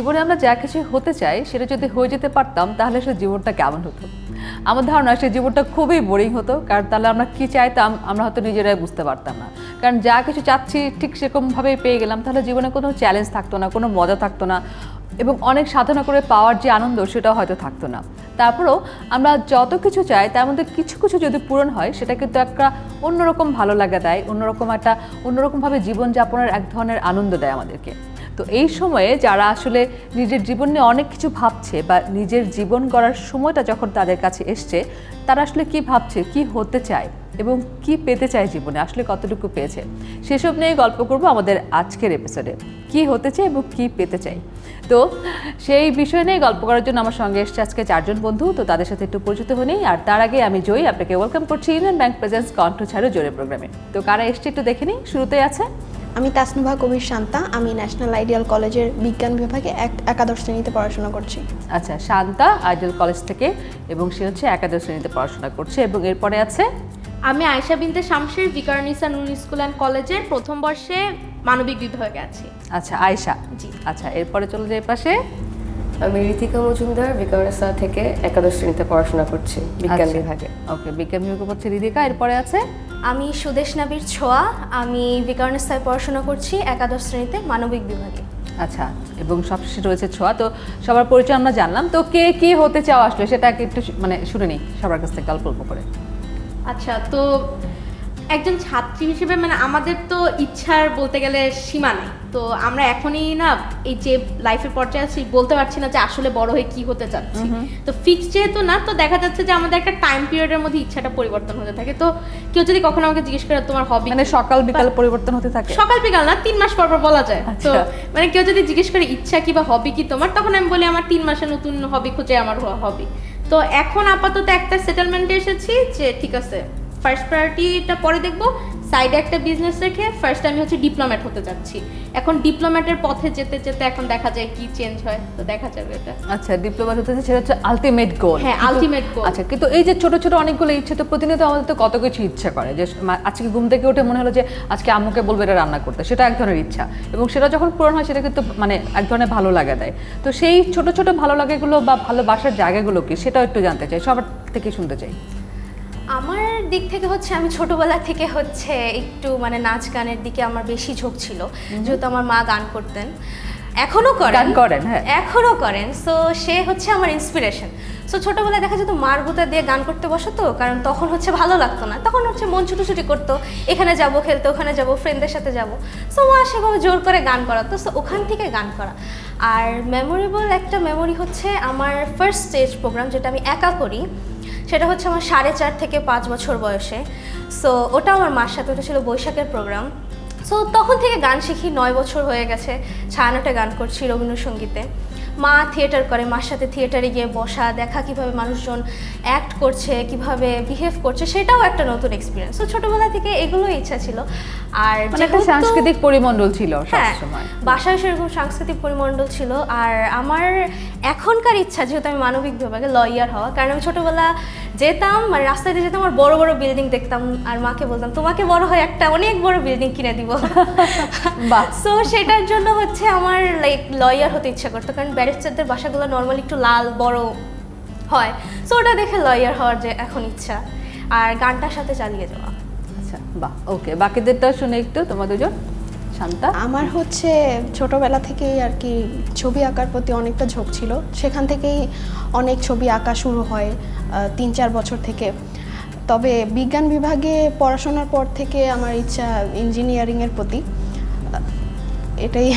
জীবনে আমরা যা কিছু হতে চাই, সেটা যদি হয়ে যেতে পারতাম, তাহলে সে জীবনটা কেমন হতো? আমার ধারণা সে জীবনটা খুবই বোরিং হতো, কারণ তাহলে আমরা কি চাইতাম, আমরা হয়তো নিজেরাই বুঝতে পারতাম না। কারণ যা কিছু চাচ্ছি, ঠিক সেরকমভাবেই পেয়ে গেলাম, তাহলে জীবনে কোনো চ্যালেঞ্জ থাকতো না, কোনো মজা থাকতো না, এবং অনেক সাধনা করে পাওয়ার যে আনন্দ, সেটাও হয়তো থাকতো না। তারপরেও আমরা যত কিছু চাই, তার মধ্যে কিছু কিছু যদি পূরণ হয়, সেটা কিন্তু একটা অন্যরকম ভালো লাগা দেয়, অন্যরকম একটা, অন্যরকমভাবে জীবনযাপনের এক ধরনের আনন্দ দেয় আমাদেরকে। তো এই সময়ে যারা আসলে নিজের জীবন নিয়ে অনেক কিছু ভাবছে বা নিজের জীবন গড়ার সময়টা যখন তাদের কাছে এসছে, তারা আসলে কি ভাবছে, কি হতে চায়? এবং কি পেতে চায় জীবনে আসলে কতটুকু পেয়েছে সেসব নিয়ে গল্প করব আমাদের আজকের এপিসোডে কি হতে চাই এবং কি পেতে চাই তো সেই বিষয় নিয়ে গল্প করার জন্য আমার সঙ্গে এসছে আজকে চারজন বন্ধু তো তাদের সাথে একটু পরিচিত হয়ে নিই আর তার আগে আমি জয়ী আপনাকে ওয়েলকাম করছি ইউনিয়ন ব্যাংক প্রেজেন্স কণ্ঠ ছাড়ো জোরে প্রোগ্রামে তো কারা এসছে একটু দেখে নিই শুরুতে আছে। আমি তাসনুভা কবির শান্তা আমি ন্যাশনাল আইডিয়াল কলেজের বিজ্ঞান বিভাগে এক একাদশ শ্রেণীতে পড়াশোনা করছি। আচ্ছা শান্তা আইডল কলেজ থেকে এবং সে হচ্ছে একাদশ শ্রেণীতে পড়াশোনা করছে এবং এরপরে আছে আমি আয়শা বিনতে শামশের ভিকারনিসা নুন স্কুল অ্যান্ড কলেজের প্রথম বর্ষে মানবিক বিভাগে আছি আচ্ছা আয়শা। জি। আচ্ছা এরপরে চলে যায় পাশে। আমি ঋতিকা মজুমদার বিকারসা থেকে একাদশ শ্রেণীতে পড়াশোনা করছি বিজ্ঞান আচ্ছা। বিভাগে। ওকে বিজ্ঞান বিভাগে পড়ছে রিদিকা এরপরে আছে? আমি সুদেশ নাবির ছোয়া আমি বিকারণস্থায় পড়াশোনা করছি একাদশ শ্রেণীতে মানবিক বিভাগে। আচ্ছা এবং সবশেষে রয়েছে ছোঁয়া। তো সবার পরিচয় আমরা জানলাম। তো কে কি হতে চাও আসলে? সেটা একটু মানে শুনে নিই সবার কাছ থেকে গল্প গল্প করে। আচ্ছা তো একজন ছাত্রী হিসেবে মানে আমাদের তো ইচ্ছার বলতে গেলে সীমা নেই। তো আমরা এখনই না এই যে লাইফের পর্যায়ে আছি বলতে পারছি না যে আসলে বড় হয়ে কি হতে চাচ্ছি। তো ফিক্স যেহেতু না তো দেখা যাচ্ছে যে আমাদের একটা টাইম পিরিয়ডের মধ্যে ইচ্ছাটা পরিবর্তন হতে থাকে। তো কেউ যদি কখনো আমাকে জিজ্ঞেস করে তোমার হবি মানে সকাল বিকাল পরিবর্তন হতে থাকে? সকাল বিকাল না তিন মাস পর পর বলা যায়। তো আচ্ছা। মানে কেউ যদি জিজ্ঞেস করে ইচ্ছা কি বা হবি কি তোমার তখন আমি বলি আমার তিন মাসে নতুন হবি খুঁজে আমার হবি তো এখন আপাতত একটা সেটেলমেন্টে এসেছি যে ঠিক আছে ফার্স্ট প্রায়োরিটিটা পরে দেখব। সাইডে একটা বিজনেস রেখে ফার্স্ট আমি হচ্ছে ডিপ্লোম্যাট হতে যাচ্ছি। এখন ডিপ্লোম্যাটের পথে যেতে যেতে এখন দেখা যায় কি চেঞ্জ হয় তো দেখা যাবে এটা। আচ্ছা ডিপ্লোমা হতে সেটা হচ্ছে আলটিমেট গোল হ্যাঁ, ultimate goal। আচ্ছা কিন্তু এই যে ছোট ছোট অনেকগুলো ইচ্ছে তো প্রতিনিয়ত আমাদের তো কত কিছু ইচ্ছা করে। যে আজকে ঘুম থেকে উঠে মনে হলো যে আজকে আম্মুকে বলব এটা রান্না করতে সেটা এক ধরনের ইচ্ছা। এবং সেটা যখন পূরণ হয় সেটা কিন্তু মানে এক ধরনের ভালো লাগা দেয়। তো সেই ছোট ছোট ভালো লাগাগুলো বা ভালোবাসার জায়গাগুলো কি সেটাও একটু জানতে চাই সবার থেকে শুনতে চাই। দিক থেকে হচ্ছে আমি ছোটবেলা থেকে হচ্ছে একটু মানে নাচ গানের দিকে আমার বেশি ঝোঁক ছিল। যেহেতু আমার মা গান করতেন। এখনও করেন। গান করেন, হ্যাঁ। এখনও করেন। সো সে হচ্ছে আমার ইন্সপিরেশন সো ছোটবেলায় দেখা যেত মার গুতা দিয়ে গান করতে বসতো কারণ তখন হচ্ছে ভালো লাগতো না। তখন হচ্ছে মন ছুটোছুটি করতো এখানে যাব খেলতে ওখানে যাব ফ্রেন্ডদের সাথে যাব। সো মা সেভাবে জোর করে গান করাতো। সো ওখান থেকে গান করা। আর মেমোরেবল একটা মেমোরি হচ্ছে আমার ফার্স্ট স্টেজ প্রোগ্রাম যেটা আমি একা করি। সেটা হচ্ছে আমার সাড়ে চার থেকে পাঁচ বছর বয়সে। সো ওটা আমার মার সাথে, ওটা ছিল বৈশাখের প্রোগ্রাম সো তখন থেকে গান শিখি, নয় বছর হয়ে গেছে, ছায়ানটে গান করছি রবীন্দ্রসঙ্গীতে। মা থিয়েটার করে, মার সাথে থিয়েটারে গিয়ে বসা, দেখা কীভাবে মানুষজন অ্যাক্ট করছে, কীভাবে বিহেভ করছে, সেটাও একটা নতুন এক্সপিরিয়েন্স তো ছোটোবেলা থেকে এগুলোই ইচ্ছা ছিল। আর মানে একটা সাংস্কৃতিক পরিমণ্ডল ছিল হ্যাঁ বাসায় সেরকম সাংস্কৃতিক পরিমণ্ডল ছিল। আর আমার এখনকার ইচ্ছা যেহেতু আমি মানবিক বিভাগে লয়ার হওয়া কারণ আমি ছোটবেলা যেতাম মানে রাস্তায় দিয়ে যেতাম আর বড় বড় বিল্ডিং দেখতাম আর মাকে বলতাম তোমাকে বড় হয় একটা অনেক বড় বিল্ডিং কিনে দিব। সো সেটার জন্য হচ্ছে আমার লাইক লয়ার হতে ইচ্ছা করতো কারণ ব্যারিস্টারদের বাসাগুলো নর্মালি একটু লাল বড় হয়। সো ওটা দেখে লয়ার হওয়ার যে এখন ইচ্ছা। আর গানটার সাথে চালিয়ে যাওয়া বাহ ওকে বাকিদেরটাও শুনে একটু তোমার দুজন শান্তা? আমার হচ্ছে ছোটবেলা থেকেই আর কি ছবি আঁকার প্রতি অনেকটা ঝোঁক ছিল। সেখান থেকেই অনেক ছবি আঁকা শুরু হয় তিন চার বছর থেকে। তবে বিজ্ঞান বিভাগে পড়াশোনার পর থেকে আমার ইচ্ছা ইঞ্জিনিয়ারিংয়ের প্রতি। এটাই।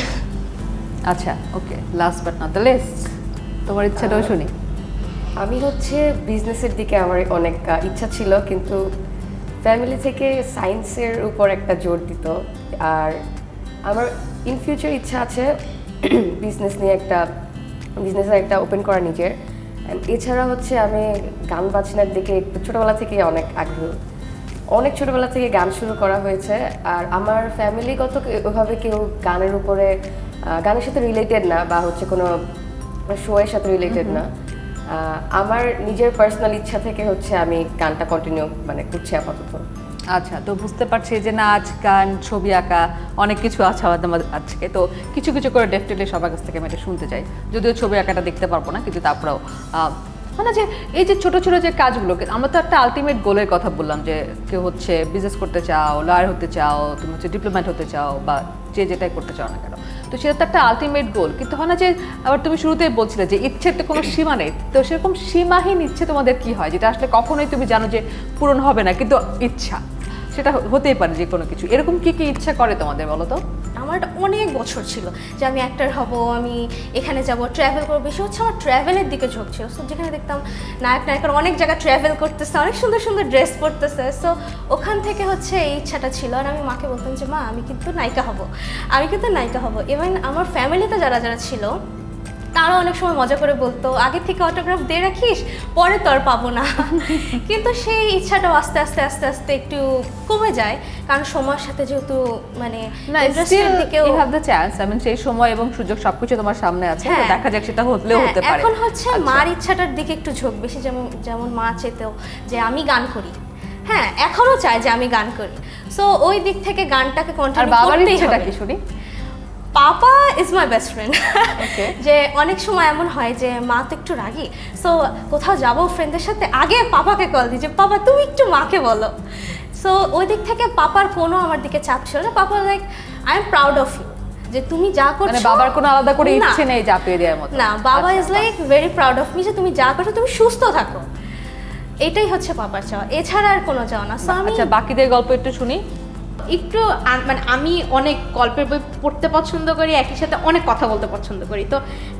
আচ্ছা okay last but not the least তোমার ইচ্ছাটাও শুনি। আমি হচ্ছে বিজনেসের দিকে আমার অনেক ইচ্ছা ছিল কিন্তু ফ্যামিলি থেকে সায়েন্সের উপর একটা জোর দিত। আর আমার ইন ফিউচার ইচ্ছা আছে বিজনেস নিয়ে একটা বিজনেসের একটা ওপেন করা নিজের। এছাড়া হচ্ছে আমি গান বাজনার দিকে একটু ছোটোবেলা থেকে অনেক আগ্রহ। অনেক ছোটবেলা থেকে গান শুরু করা হয়েছে। আর আমার ফ্যামিলিগত ওভাবে কেউ গানের উপরে গানের সাথে রিলেটেড না বা হচ্ছে কোনো শোয়ের সাথে রিলেটেড না। আমার নিজের পার্সোনাল ইচ্ছা থেকে হচ্ছে আমি গানটা কন্টিনিউ মানে করছি আপাতত। আচ্ছা তো বুঝতে পারছি যে নাচ গান, ছবি আঁকা, অনেক কিছু আছে আমাদের আজকে তো কিছু কিছু করে ডেফিনেটলি সবার কাছ থেকে আমি এটা শুনতে চাই। যদিও ছবি আঁকাটা দেখতে পারব না, কিন্তু তারপরেও মানে যে এই যে ছোট ছোট যে কাজগুলো, আমরা তো একটা আলটিমেট গোলের কথা বললাম যে কেউ হচ্ছে বিজনেস করতে চাও লয়ার হতে চাও, তুমি হচ্ছে ডিপ্লোম্যাট হতে চাও, বা যে যেটাই করতে চাও না কেন। তো সেটা তো একটা আলটিমেট গোল কিন্তু হয় না যে, আবার তুমি শুরুতেই বলছিলে যে ইচ্ছের তো কোনো সীমা নেই। তো সেরকম সীমাহীন ইচ্ছে তোমাদের কি হয়? যেটা আসলে কখনোই তুমি জানো যে পূরণ হবে না, কিন্তু ইচ্ছা। সেটা হতেই পারে যে কোনো কিছু। এরকম কি কি ইচ্ছা করে তোমাদের বলো তো? আমার অনেক বছর ছিল যে আমি অ্যাক্টর হব, আমি এখানে যাব ট্র্যাভেল করব। বেশি হচ্ছে আমার ট্র্যাভেলের দিকে ঝোঁক ছিল সো যেখানে দেখতাম নায়ক, নায়িকার অনেক জায়গায় ট্র্যাভেল করতেছে, অনেক সুন্দর সুন্দর ড্রেস পরতেছে। সো ওখান থেকে হচ্ছে এই ইচ্ছাটা ছিল। আর আমি মাকে বলতাম যে, মা, আমি কিন্তু নায়িকা হব। আমি কিন্তু নায়িকা হব। ইভেন আমার ফ্যামিলিতে যারা যারা ছিল তারা অনেক সময় মজা করে বলতো আগে থেকে অটোগ্রাফ দিয়ে রাখিস পরে তো আর পাবো না। কিন্তু সেই ইচ্ছাটাও আস্তে আস্তে আস্তে আস্তে একটু কমে যায়। কারণ সময়ের সাথে যেহেতু মানে চান্স মিন সেই সময় এবং সুযোগ সবকিছু তোমার সামনে আছে হ্যাঁ। দেখা যাক সেটা হলেও হ্যাঁ, হতে পারে। এখন হচ্ছে আচ্ছা। মার ইচ্ছাটার দিকে একটু ঝোঁক বেশি যেমন যেমন মা চেতেও যে আমি গান করি। হ্যাঁ এখনও চায় যে আমি গান করি। সো ওই দিক থেকে গানটাকে আর কন্টিনিউ বাবার করতেই ইচ্ছেটা হবে। কি শুনি? Papa is my best friend যে অনেক সময় এমন হয় যে মা তো একটু রাগি। সো কোথাও যাব ফ্রেন্ডের সাথে আগে পাপাকে কল দিই যে পাপা তুমি একটু মাকে বলো। সো ওই দিক থেকে পাপার কোনো আমার দিকে চাপ ছিল না। Papa like I am proud of you যে তুমি যা করছ মানে বাবার কোনো আলাদা করে ইচ্ছে নেই চাপিয়ে দেওয়ার মতো। না বাবা is like very proud of me যে তুমি যা করছ তুমি সুস্থ থাকো। এটাই হচ্ছে পাপার চাওয়া। এছাড়া আর কোনো চাওয়া না। আচ্ছা বাকিদের গল্প একটু শুনি। একটু মানে আমি অনেক গল্পের বই পড়তে পছন্দ করি একই সাথে অনেক কথা বলতে পছন্দ করি। তো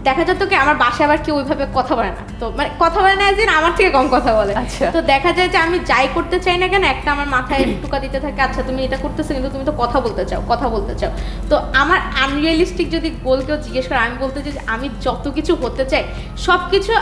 দেখা যেত কি আমার বাসায় আবার কেউ ওইভাবে কথা বলে না। তো মানে কথা বলে না দিন আমার থেকে কম কথা বলে। আচ্ছা। তো দেখা যায় যে আমি যাই করতে চাই না কেন একটা আমার মাথায় টুকা দিতে থাকে আচ্ছা তুমি এটা করতেছো কিন্তু তুমি তো কথা বলতে চাও কথা বলতে চাও। তো আমার আনরিয়েলিস্টিক যদি গোল কেউ জিজ্ঞেস করে আমি বলতে চাই যে আমি যত কিছু হতে চাই সব কিছু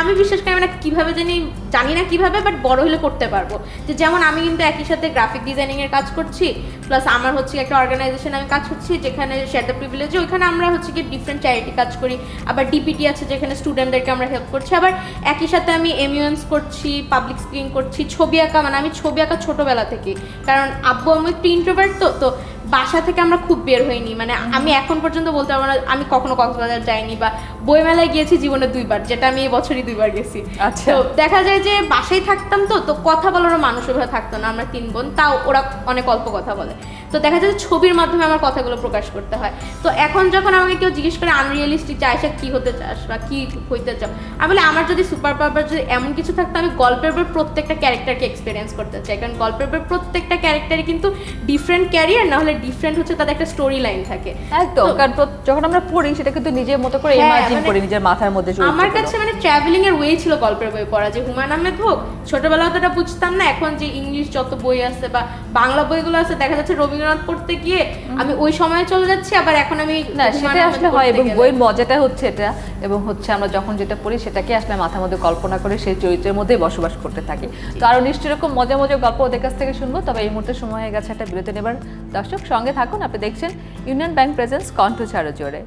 আমি বিশ্বাস করি না কীভাবে জানি জানি না কীভাবে বাট বড় হলে করতে পারব। যে যেমন আমি কিন্তু একই সাথে গ্রাফিক ডিজাইনিং এর কাজ করছি প্লাস আমার হচ্ছে একটা অর্গানাইজেশন আমি কাজ করছি যেখানে শেয়ার দ্য প্রিভিলেজ ওইখানে আমরা হচ্ছে কি ডিফারেন্ট চ্যারিটি কাজ করি। আবার ডিপিটি আছে যেখানে স্টুডেন্টদেরকে আমরা হেল্প করছি। আবার একই সাথে আমি এমিউএন্স করছি পাবলিক স্পিকিং করছি ছবি আঁকা মানে আমি ছবি আঁকা ছোটোবেলা থেকে। কারণ আব্বু আমি একটু ইন্ট্রোভার্ট তো তো বাসা থেকে আমরা খুব বের হইনি। মানে আমি এখন পর্যন্ত বলতে পারব না আমি কখনো কক্সবাজার যাইনি বা বইমেলায় গিয়েছি জীবনে দুইবার যেটা আমি এই বছরই দুইবার গেছি। আচ্ছা। দেখা যায় যে বাসায় থাকতাম তো তো কথা বলারও মানুষ ওইভাবে থাকতো না আমরা তিন বোন তাও ওরা অনেক অল্প কথা বলে। তো দেখা যায় ছবির মাধ্যমে আমার কথাগুলো প্রকাশ করতে হয়। তো এখন যখন আমাকে কেউ জিজ্ঞেস করে আনরিয়েলিস্টিক চাই সে কী হতে চাস বা কী হইতে চাও আমি বলি আমার যদি সুপার পাওয়ার যদি এমন কিছু থাকতো আমি গল্পের বই প্রত্যেকটা ক্যারেক্টারকে এক্সপিরিয়েন্স করতে চাই। কারণ গল্পের বই প্রত্যেকটা ক্যারেক্টারই কিন্তু ডিফারেন্ট ক্যারিয়ার না হলে ডিফারেন্ট হচ্ছে তাদের একটা স্টোরি লাইন থাকে। একদম তো- কারণ যখন আমরা পড়ি সেটা কিন্তু নিজের মতো করে হ্যাঁ, ইমাজিন মানে করি নিজের মাথার মধ্যে আমার কাছে মানে ট্রাভেলিং এর ওয়ে ছিল গল্পের বই পড়া যে হুমায়ুন আহমেদ হোক ছোটবেলায় তো এটা বুঝতাম না এখন যে ইংলিশ যত বই আছে বা বাংলা বইগুলো আছে দেখা যাচ্ছে রবীন্দ্রনাথ পড়তে গিয়ে আমি ওই সময়ে চলে যাচ্ছি আবার এখন আমি না সেটা আসলে হয় এবং। বইয়ের মজাটা হচ্ছে এটা এবং হচ্ছে আমরা যখন যেটা পড়ি সেটাকে আসলে মাথার মধ্যে কল্পনা করে সেই চরিত্রের মধ্যেই বসবাস করতে থাকি। তো আরও নিশ্চয় এরকম মজা মজা গল্প ওদের কাছ থেকে শুনব তবে এই মুহূর্তে সময় হয়ে গেছে একটা বিরতি নেবার। দর্শক সঙ্গে থাকুন আপনি দেখছেন ইউনিয়ন ব্যাংক প্রেজেন্স কণ্ঠ ছাড়ো জোরে।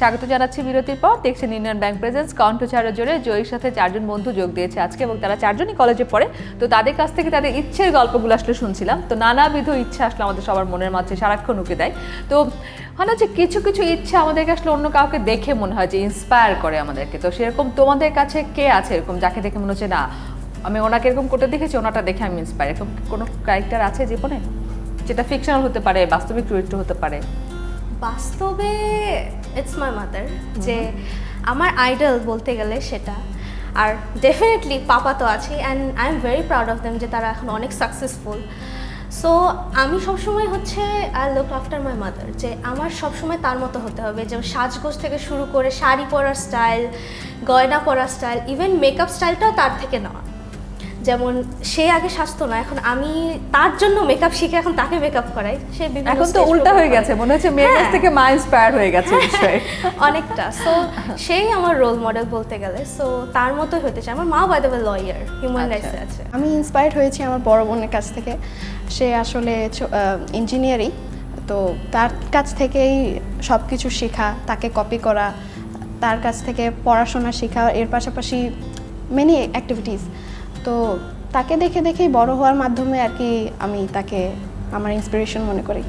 স্বাগত জানাচ্ছি বিরতির পর। দেখছেন ইউনিয়ন ব্যাংক প্রেজেন্স। কণ্ঠ জোরে জয়ীর সাথে চারজন বন্ধু যোগ দিয়েছে আজকে এবং তারা চারজনই কলেজে পড়ে। তো তাদের কাছ থেকে তাদের ইচ্ছের গল্পগুলো আসলে শুনছিলাম। তো নানাবিধ ইচ্ছা আসলে আমাদের সবার মনের মাঝে সারাক্ষণ উকে দেয়। তো হয় না কিছু কিছু ইচ্ছা আমাদেরকে আসলে অন্য কাউকে দেখে মনে হয় যে ইন্সপায়ার করে আমাদেরকে। তো সেরকম তোমাদের কাছে কে আছে এরকম যাকে দেখে মনে হচ্ছে, না, আমি ওনাকে এরকম করতে দেখেছি, ওনাটা দেখে আমি ইন্সপায়ার এরকম কোনো ক্যারেক্টার আছে জীবনে? যেটা ফিকশনাল হতে পারে বাস্তবিক চরিত্র হতে পারে। বাস্তবে ইটস মাই মাদার যে আমার আইডল বলতে গেলে সেটা। আর ডেফিনেটলি পাপা তো আছে and I am very proud of them যে তারা এখন অনেক সাকসেসফুল সো আমি সবসময় হচ্ছে I look after my mother যে আমার সবসময় তার মতো হতে হবে যে সাজগোজ থেকে শুরু করে শাড়ি পরার স্টাইল গয়না পরার স্টাইল ইভেন মেকআপ স্টাইলটাও তার থেকে নেওয়া। যেমন সে আগে সাজতো না এখন আমি তার জন্য মেকআপ শিখে এখন তাকে মেকআপ করাই। সে এখন তো উল্টা হয়ে গেছে মনে হচ্ছে মেয়ের কাছ হ্যাঁ। থেকে মা ইন্সপায়ার হয়ে গেছে অনেকটা। সো সেই আমার রোল মডেল বলতে গেলে। সো তার মতোই হতে চাই আমার মা বাই দ্য লয়ার হিউম্যান আচ্ছা। রাইটসে আছে। আমি ইন্সপায়ার্ড হয়েছি আমার বড় বোনের কাছ থেকে। সে আসলে ইঞ্জিনিয়ারিং তো তার কাছ থেকেই সব কিছু শেখা তাকে কপি করা তার কাছ থেকে পড়াশোনা শেখা এর পাশাপাশি মেনি অ্যাক্টিভিটিস তো তাকে দেখে দেখেই বড় হওয়ার মাধ্যমে আর কি আমি তাকে আমার ইন্সপিরেশন মনে করি।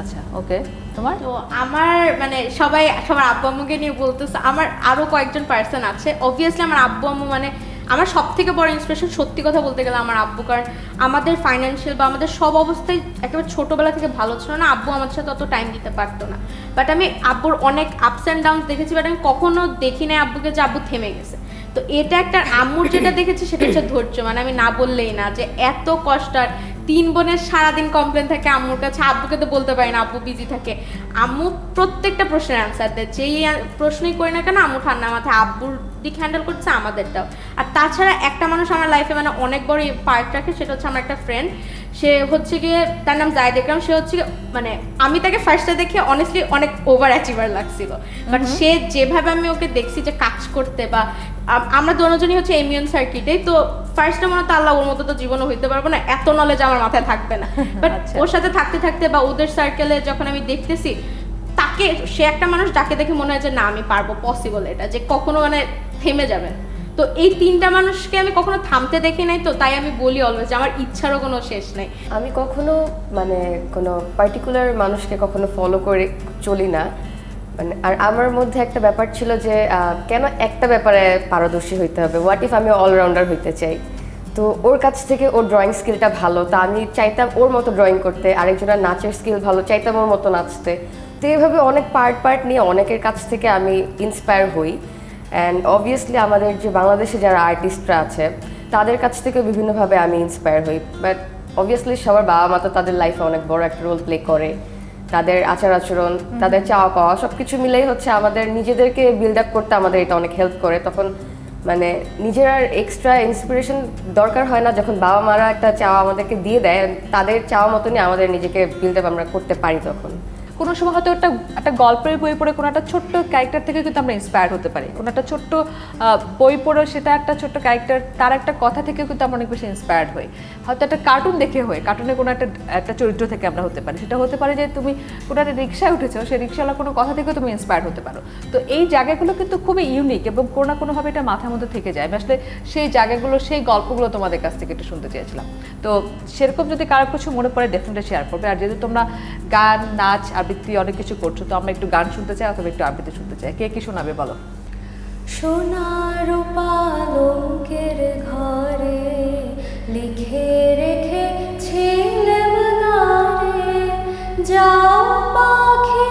আচ্ছা ওকে। তোমার? তো আমার মানে সবাই সবার আব্বু আম্মুকে নিয়ে বলতেছে আমার আরও কয়েকজন পার্সন আছে। অবভিয়াসলি আমার আব্বু আম্মু মানে আমার সব থেকে বড় ইন্সপিরেশন সত্যি কথা বলতে গেলে আমার আব্বু কারণ আমাদের ফাইন্যান্সিয়াল বা আমাদের সব অবস্থায় একেবারে ছোটোবেলা থেকে ভালো ছিল না। আব্বু আমাদের সাথে অত টাইম দিতে পারতো না। বাট আমি আব্বুর অনেক আপস অ্যান্ড ডাউনস দেখেছি বাট আমি কখনো দেখি নাই আব্বুকে যে আব্বু থেমে গেছে। তো এটা একটা আম্মুর যেটা দেখেছি, সেটা হচ্ছে ধৈর্য। মানে আমি না বললেই না যে এত কষ্ট আর তিন বোনের সারাদিন কমপ্লেন থাকে আম্মুর কাছে, আব্বুকে তো বলতে পারি না, আব্বু বিজি থাকে। আম্মু প্রত্যেকটা প্রশ্নের অ্যান্সার দেয়। যেই প্রশ্নই করি না কেন, আম্মু ঠান্ডা মাথায় আব্বুর দিক হ্যান্ডেল করছে, আমাদেরটাও। আর তাছাড়া একটা মানুষ আমার লাইফে মানে অনেক বড় পার্ট রাখে, সেটা হচ্ছে আমার একটা ফ্রেন্ড সে হচ্ছে গিয়ে তার নাম জায়দ একরাম সে হচ্ছে মানে আমি তাকে ফার্স্টে দেখে অনেস্টলি অনেক ওভার অ্যাচিভার লাগছিল বাট সে যেভাবে আমি ওকে দেখছি যে কাজ করতে বা আমরা দুজনই হচ্ছে এমিউন সার্কিটে তো ফার্স্টে মনে হতো আল্লাহ ওর মতো তো জীবনও হইতে পারব না এত নলেজ আমার মাথায় থাকবে না বাট আচ্ছা। ওর সাথে থাকতে থাকতে বা ওদের সার্কেলে যখন আমি দেখতেছি তাকে সে একটা মানুষ যাকে দেখে মনে হয় যে না আমি পারব পসিবল এটা যে কখনো মানে থেমে যাবে। তো এই তিনটা মানুষকে আমি কখনো থামতে দেখি নাই, তো তাই আমি বলি অলওয়েজ আমার ইচ্ছারও কোনো শেষ নেই। আমি কখনো মানে কোনো পার্টিকুলার মানুষকে কখনো ফলো করে চলি না। মানে আর আমার মধ্যে একটা ব্যাপার ছিল যে কেন একটা ব্যাপারে পারদর্শী হইতে হবে? হোয়াট ইফ আমি অলরাউন্ডার হইতে চাই? তো ওর কাছ থেকে ওর ড্রয়িং স্কিলটা ভালো, তা আমি চাইতাম ওর মতো ড্রয়িং করতে, আরেকজনের নাচের স্কিল ভালো, চাইতাম ওর মতো নাচতে। তো এইভাবে অনেক পার্ট পার্ট নিয়ে অনেকের কাছ থেকে আমি ইন্সপায়ার হই। অ্যান্ড অবভিয়াসলি আমাদের যে বাংলাদেশে যারা আর্টিস্টরা আছে তাদের কাছ থেকে বিভিন্নভাবে আমি ইন্সপায়ার হই। বাট অবভিয়াসলি সবার বাবা মা তো তাদের লাইফে অনেক বড় একটা রোল প্লে করে। তাদের আচার আচরণ তাদের চাওয়া পাওয়া সব কিছু মিলেই হচ্ছে আমাদের নিজেদেরকে বিল্ড আপ করতে আমাদের এটা অনেক হেল্প করে। তখন মানে নিজের আর এক্সট্রা ইন্সপিরেশন দরকার হয় না যখন বাবা মারা একটা চাওয়া আমাদেরকে দিয়ে দেয়। তাদের চাওয়া মতনই আমাদের নিজেকে বিল্ড আপ আমরা করতে পারি তখন। কোনো সময় হয়তো একটা একটা গল্পের বই পড়ে কোনো একটা ছোট্ট ক্যারেক্টার থেকে কিন্তু আমরা ইন্সপায়ার হতে পারি। কোনো একটা ছোট্ট বই পড়ে সেটা একটা ছোট্ট ক্যারেক্টার তার একটা কথা থেকেও কিন্তু আমরা অনেক বেশি ইন্সপায়ার্ড হই। হয়তো একটা কার্টুন দেখে হয়ে কার্টুনে কোনো একটা একটা চরিত্র থেকে আমরা হতে পারি। সেটা হতে পারে যে তুমি কোনো একটা রিক্সায় উঠেছো, সেই রিক্সাওয়ালা কোনো কথা থেকেও তুমি ইন্সপায়ার হতে পারো। তো এই জায়গাগুলো কিন্তু খুবই ইউনিক এবং কোনো না কোনোভাবে এটা মাথার মধ্যে থেকে যায়। আসলে সেই জায়গাগুলো, সেই গল্পগুলো তোমাদের কাছ থেকে একটু শুনতে চেয়েছিলাম। তো সেরকম যদি কারও কিছু মনে পড়ে ডেফিনেটলি শেয়ার করবে। আর যেহেতু তোমরা গান, নাচ, আবৃত্তি অনেক কিছু করছ, তো আমরা একটু গান শুনতে চাই অথবা একটু আবৃত্তি শুনতে চাই। কে কি শোনাবে বলো? সোনার পালঙ্কের ঘরে লিখে রেখেছিলাম নারে যাও পাখি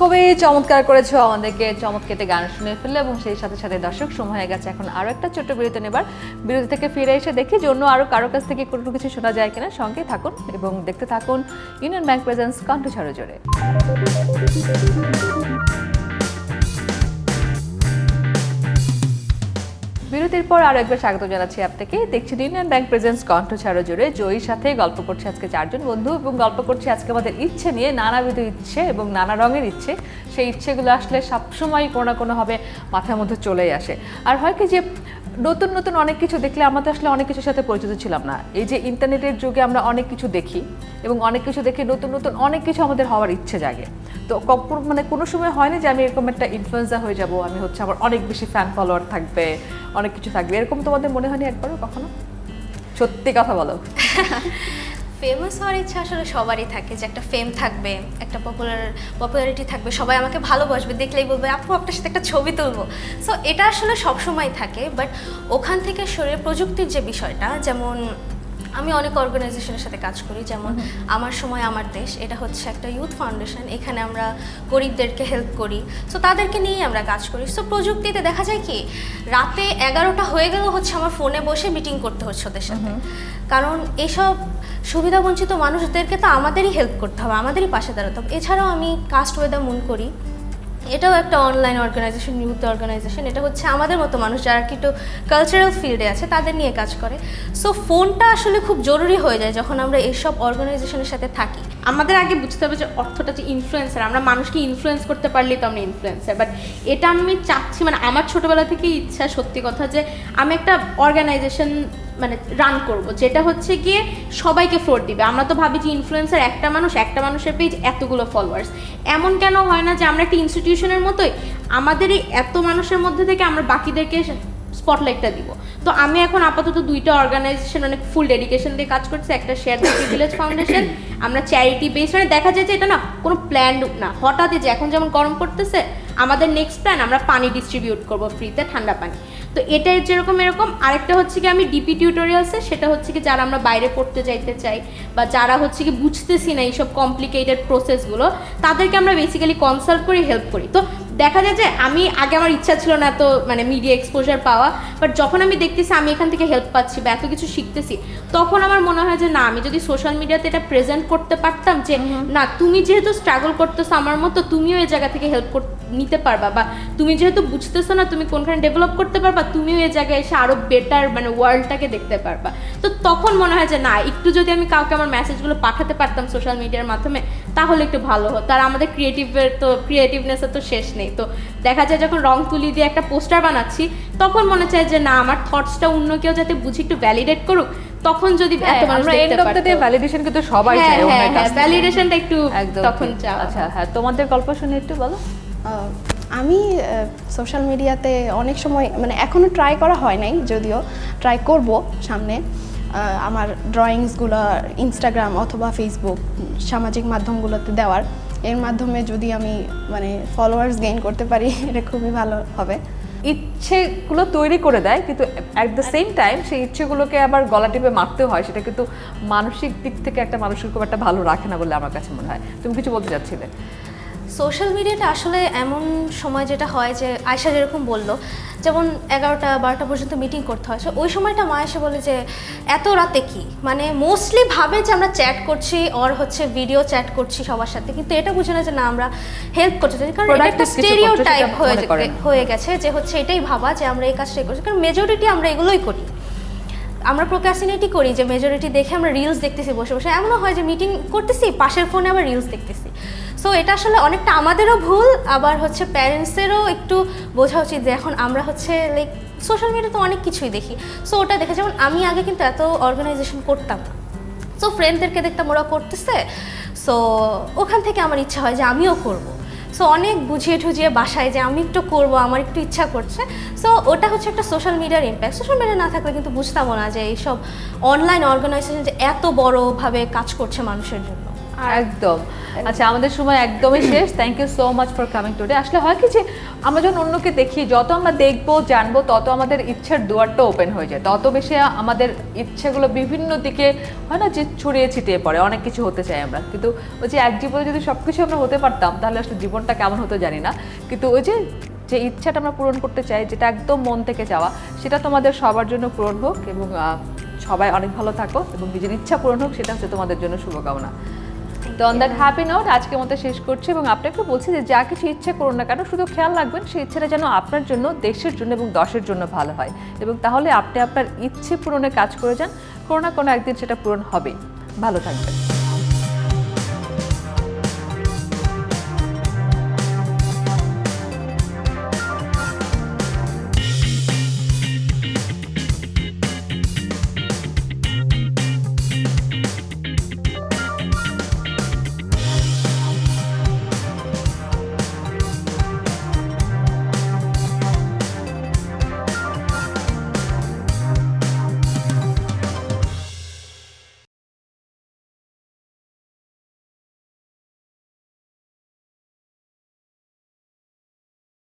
খুবই চমৎকার করেছ আমাদেরকে চমৎকেতে গান শুনে ফেললে এবং সেই সাথে সাথে দর্শক, সময় হয়ে গেছে এখন আরও একটা ছোট্ট বিরতি নেবার। বিরতি থেকে ফিরে এসে দেখি যে অন্য আরও কারও কাছ থেকে কোনো কিছু শোনা যায় কিনা। সঙ্গে থাকুন এবং দেখতে থাকুন ইউনিয়ন ব্যাংক প্রেজেন্স কণ্ঠ ছড়ে জোরে বিরতির পর আরও একবার স্বাগত জানাচ্ছি আপনাকে। দেখছি ইউনিয়ন ব্যাংক প্রেজেন্স কণ্ঠ ছাড়ো জুড়ে। জয়ীর সাথে গল্প করছি আজকে চারজন বন্ধু এবং গল্প করছি আজকে আমাদের ইচ্ছে নিয়ে, নানাবিধ ইচ্ছে এবং নানা রঙের ইচ্ছে। সেই ইচ্ছেগুলো আসলে সবসময় কোনো না কোনোভাবে মাথার মধ্যে চলেই আসে। আর হয় কি যে নতুন নতুন অনেক কিছু দেখলে আমরা তো আসলে অনেক কিছুর সাথে পরিচিত ছিলাম না। এই যে ইন্টারনেটের যুগে আমরা অনেক কিছু দেখি এবং অনেক কিছু দেখে নতুন নতুন অনেক কিছু আমাদের হওয়ার ইচ্ছে জাগে। তো কখন মানে কোনো সময় হয় না যে আমি এরকম একটা ইনফ্লুয়েন্সার হয়ে যাব, আমি হচ্ছে আমার অনেক বেশি ফ্যান ফলোয়ার থাকবে, অনেক কিছু থাকবে। এরকম তোমাদের মনে হয়নি একবারও কখনো? সত্যি কথা বলো। ফেমাস হওয়ার ইচ্ছা আসলে সবারই থাকে যে একটা ফেম থাকবে, একটা পপুলার পপুলারিটি থাকবে, সবাই আমাকে ভালোবাসবে, দেখলেই বলবে, আপু, আপনার সাথে একটা ছবি তুলবো। সো এটা আসলে সবসময় থাকে বাট ওখান থেকে সরে প্রযুক্তির যে বিষয়টা, যেমন আমি অনেক অর্গানাইজেশনের সাথে কাজ করি যেমন আমার সময় আমার দেশ এটা হচ্ছে একটা ইউথ ফাউন্ডেশন এখানে আমরা গরিবদেরকে হেল্প করি। সো তাদেরকে নিয়েই আমরা কাজ করি। সো প্রযুক্তিতে দেখা যায় কি রাতে এগারোটা হয়ে গেলেও হচ্ছে আমার ফোনে বসে মিটিং করতে হচ্ছে ওদের সাথে। কারণ এসব সুবিধাবঞ্চিত মানুষদেরকে তো আমাদেরই হেল্প করতে হবে আমাদেরই পাশে দাঁড়াতে হবে। এছাড়াও আমি কাস্ট ওয়েদা মন করি। এটাও একটা অনলাইন অর্গানাইজেশন ইউথ অর্গানাইজেশন এটা হচ্ছে আমাদের মতো মানুষ যারা কি একটু কালচারাল ফিল্ডে আছে, তাদের নিয়ে কাজ করে। সো ফোনটা আসলে খুব জরুরি হয়ে যায় যখন আমরা এইসব অর্গানাইজেশনের সাথে থাকি। আমাদের আগে বুঝতে হবে যে অর্থটা যে ইনফ্লুয়েন্সার আমরা মানুষকে ইনফ্লুয়েন্স করতে পারলেই তো আমরা ইনফ্লুয়েন্সার বাট এটা আমি চাচ্ছি মানে আমার ছোটবেলা থেকে ইচ্ছা সত্যি কথা যে আমি একটা অর্গানাইজেশন মানে রান করব, যেটা হচ্ছে গিয়ে সবাইকে ফ্লোর দিবে। আমরা তো ভাবি যে ইনফ্লুয়েন্সার একটা মানুষ, একটা মানুষের পেজ এতগুলো ফলোয়ার্স এমন কেন হয় না যে আমরা একটা ইনস্টিটিউশনের মতোই, আমাদের এই এত মানুষের মধ্যে থেকে আমরা বাকিদেরকে স্পটলাইটটা দিব। তো আমি এখন আপাতত দুইটা অর্গানাইজেশন অনেক ফুল ডেডিকেশন দিয়ে কাজ করছি, একটা শেয়ার দ্য ভিলেজ ফাউন্ডেশন আমরা চ্যারিটি বেস মানে দেখা যায় যে এটা না কোনো প্ল্যান না, হঠাৎই যে এখন যেমন গরম পড়তেছে, আমাদের নেক্সট প্ল্যান আমরা পানি ডিস্ট্রিবিউট করব ফ্রিতে ঠান্ডা পানি। তো এটাই যেরকম এরকম আরেকটা হচ্ছে কি আমি ডিপি টিউটোরিয়ালসে সেটা হচ্ছে কি যারা আমরা বাইরে পড়তে যাইতে চাই, বা যারা হচ্ছে কি বুঝতেছি না এইসব কমপ্লিকেটেড প্রসেসগুলো তাদেরকে আমরা বেসিক্যালি কনসাল্ট করি হেল্প করি। তো দেখা যায় যে আমি আগে আমার ইচ্ছা ছিল না তো মানে মিডিয়া এক্সপোজার পাওয়া বাট যখন আমি দেখতেছি আমি এখান থেকে হেল্প পাচ্ছি বা এত কিছু শিখতেছি তখন আমার মনে হয় যে না আমি যদি সোশ্যাল মিডিয়াতে এটা প্রেজেন্ট করতে পারতাম যে না তুমি যেহেতু স্ট্রাগল করতেছো আমার মতো তুমিও এই জায়গা থেকে হেল্প নিতে পারবা বা তুমি যেহেতু বুঝতেছো না তুমি কোনখানে ডেভেলপ করতে পারবা তুমিও এই জায়গায় এসে আরও বেটার মানে ওয়ার্ল্ডটাকে দেখতে পারবা। তো তখন মনে হয় যে না একটু যদি আমি কাউকে আমার মেসেজগুলো পাঠাতে পারতাম সোশ্যাল মিডিয়ার মাধ্যমে তাহলে একটু ভালো হতো। আর আমাদের ক্রিয়েটিভের তো ক্রিয়েটিভনেসের তো শেষ নেই। তো দেখা যায় যখন রং তুলি দিয়ে একটা পোস্টার বানাচ্ছি তখন মনে চায় যে না আমার থটসটা অন্য কেউ যাতে বুঝি একটু ভ্যালিডেট করুক তখন যদি এত মানুষ দেখতে পারতো। ভ্যালিডেশন কিন্তু সবাই হ্যাঁ, চায় হ্যাঁ, অন্যের হ্যাঁ, ভ্যালিডেশনটা একটু তখন। চাওয়া। আচ্ছা হ্যাঁ তোমাদের গল্প শুনে একটু বলো। আহ, আমি সোশ্যাল মিডিয়াতে অনেক সময় মানে এখনও ট্রাই করা হয় নাই যদিও ট্রাই করব সামনে। আহ, আমার ড্রয়িংসগুলো ইনস্টাগ্রাম অথবা ফেসবুক সামাজিক মাধ্যমগুলোতে দেওয়ার। এর মাধ্যমে যদি আমি মানে ফলোয়ার্স গেইন করতে পারি, এটা খুবই ভালো হবে। ইচ্ছেগুলো তৈরি করে দেয়, কিন্তু অ্যাট দ্য সেম টাইম সেই ইচ্ছেগুলোকে আবার গলা টিপে মারতে হয়, সেটা কিন্তু মানসিক দিক থেকে একটা মানুষের খুব একটা ভালো রাখে না বলে আমার কাছে মনে হয়। তুমি কিছু বলতে চাচ্ছিলে? সোশ্যাল মিডিয়াটা আসলে এমন সময় যেটা হয় যে আয়সা যেরকম বলল যেমন এগারোটা বারোটা পর্যন্ত মিটিং করতে হয়। ওই সময়টা মা এসে বলে যে এত রাতে কি? মানে মোস্টলি ভাবে যে আমরা চ্যাট করছি ওর হচ্ছে ভিডিও চ্যাট করছি সবার সাথে। কিন্তু এটা বুঝে না যে না আমরা হেল্প করতে চাই। কারণ এটা একটা স্টেরিও টাইপ। হয়ে গেছে যে হচ্ছে এটাই ভাবা যে আমরা এই কাজটাই করছি। কারণ মেজরিটি আমরা এগুলোই করি। আমরা প্রোক্রাসিনেটই করি যে মেজরিটি দেখে আমরা রিলস দেখতেছি বসে বসে। এমনও হয় যে মিটিং করতেছি, পাশের ফোনে আবার রিলস দেখতেছি। সো এটা আসলে অনেকটা আমাদেরও ভুল, আবার হচ্ছে প্যারেন্টসেরও একটু বোঝা উচিত যে এখন আমরা হচ্ছে লাইক সোশ্যাল মিডিয়াতে অনেক কিছুই দেখি। সো ওটা দেখে যেমন আমি আগে কিন্তু এত অর্গানাইজেশন করতাম সো ফ্রেন্ডদেরকে দেখতাম ওরা করতেছে। সো ওখান থেকে আমার ইচ্ছা হয় যে আমিও করব। সো অনেক বুঝিয়ে ঠুঝিয়ে বাসায় যে আমি একটু করব, আমার একটু ইচ্ছা করছে। সো ওটা হচ্ছে একটা সোশ্যাল মিডিয়ার ইম্প্যাক্ট সোশ্যাল মিডিয়া না থাকলে কিন্তু বুঝতামও না যে এইসব অনলাইন অর্গানাইজেশন যে এত বড়ভাবে কাজ করছে মানুষের জন্য। একদম। আচ্ছা আমাদের সময় একদমই শেষ। Thank you so much for coming today আসলে হয় কি যে, আমরা যখন অন্যকে দেখি, যত আমরা দেখব, জানব, তত আমাদের ইচ্ছার দুয়ারটা ওপেন হয়ে যায়। তত বেশি আমাদের ইচ্ছেগুলো বিভিন্ন দিকে হয় না যে, ছড়িয়ে ছিটিয়ে পড়ে। অনেক কিছু হতে চাই আমরা। কিন্তু ওই যে, এক জীবনে যদি সব কিছু আমরা হতে পারতাম, তাহলে আসলে জীবনটা কেমন হতো জানি না। কিন্তু ওই যে যে ইচ্ছাটা আমরা পূরণ করতে চাই, যেটা একদম মন থেকে চাওয়া, সেটা তোমাদের সবার জন্য পূরণ হোক এবং সবাই অনেক ভালো থাকো এবং নিজের ইচ্ছা পূরণ হোক, সেটা হচ্ছে তোমাদের জন্য শুভকামনা। তো অন দ্যাট হ্যাপি নোট আজকে মতো শেষ করছি এবং আপনাকে বলছি যে যা কিছু ইচ্ছে করুন না কেন, শুধু খেয়াল রাখবেন সেই ইচ্ছেটা যেন আপনার জন্য, দেশের জন্য এবং দশের জন্য ভালো হয়। এবং তাহলে আপনি আপনার ইচ্ছে পূরণে কাজ করে যান। কোনো না কোনো একদিন সেটা পূরণ হবে ভালো থাকবেন।